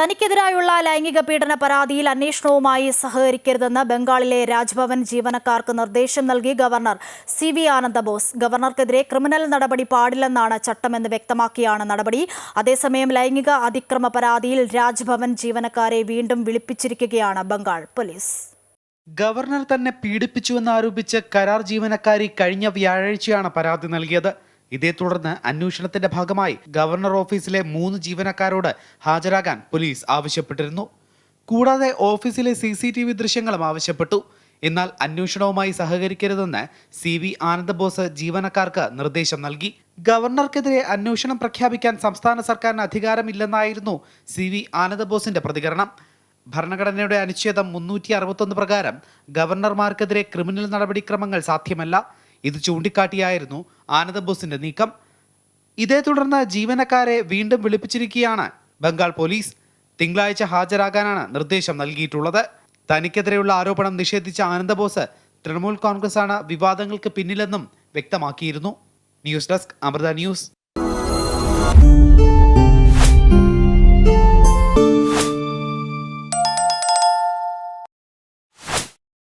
തനിക്കെതിരായുള്ള ലൈംഗിക പീഡന പരാതിയിൽ അന്വേഷണവുമായി സഹകരിക്കരുതെന്ന് ബംഗാളിലെ രാജ്ഭവൻ ജീവനക്കാർക്ക് നിർദ്ദേശം നൽകി ഗവർണർ സി വി ആനന്ദബോസ്. ഗവർണർക്കെതിരെ ക്രിമിനൽ നടപടി പാടില്ലെന്നാണ് ചട്ടമെന്ന് വ്യക്തമാക്കിയാണ് നടപടി. അതേസമയം ലൈംഗിക അതിക്രമ പരാതിയിൽ രാജ്ഭവൻ ജീവനക്കാരെ വീണ്ടും വിളിപ്പിച്ചിരിക്കുകയാണ് ബംഗാൾ പോലീസ്. ഗവർണർ തന്നെ പീഡിപ്പിച്ചുവെന്നാരോപിച്ച് കരാർ ജീവനക്കാരി കഴിഞ്ഞ വ്യാഴാഴ്ചയാണ് പരാതി നൽകിയത്. ഇതേ തുടർന്ന് അന്വേഷണത്തിന്റെ ഭാഗമായി ഗവർണർ ഓഫീസിലെ മൂന്ന് ജീവനക്കാരോട് ഹാജരാകാൻ പോലീസ് ആവശ്യപ്പെട്ടിരുന്നു. കൂടാതെ ഓഫീസിലെ സി സി ടി വി ദൃശ്യങ്ങളും ആവശ്യപ്പെട്ടു. എന്നാൽ അന്വേഷണവുമായി സഹകരിക്കരുതെന്ന് സി വി ആനന്ദബോസ് ജീവനക്കാർക്ക് നിർദ്ദേശം നൽകി. ഗവർണർക്കെതിരെ അന്വേഷണം പ്രഖ്യാപിക്കാൻ സംസ്ഥാന സർക്കാരിന് അധികാരമില്ലെന്നായിരുന്നു സി വി ആനന്ദബോസിന്റെ പ്രതികരണം. ഭരണഘടനയുടെ അനുച്ഛേദം മുന്നൂറ്റി അറുപത്തൊന്ന് പ്രകാരം ഗവർണർമാർക്കെതിരെ ക്രിമിനൽ നടപടിക്രമങ്ങൾ സാധ്യമല്ല. ഇത് ചൂണ്ടിക്കാട്ടിയായിരുന്നു ആനന്ദബോസിന്റെ നീക്കം. ഇതേ തുടർന്ന് ജീവനക്കാരെ വീണ്ടും വിളിപ്പിച്ചിരിക്കുകയാണ്. ബംഗാൾ പോലീസ് തിങ്കളാഴ്ച ഹാജരാകാനാണ് നിർദ്ദേശം നൽകിയിട്ടുള്ളത്. തനിക്കെതിരെയുള്ള ആരോപണം നിഷേധിച്ച ആനന്ദബോസ് തൃണമൂൽ ആണ് വിവാദങ്ങൾക്ക് പിന്നിലെന്നും വ്യക്തമാക്കിയിരുന്നു. News desk Amrita news.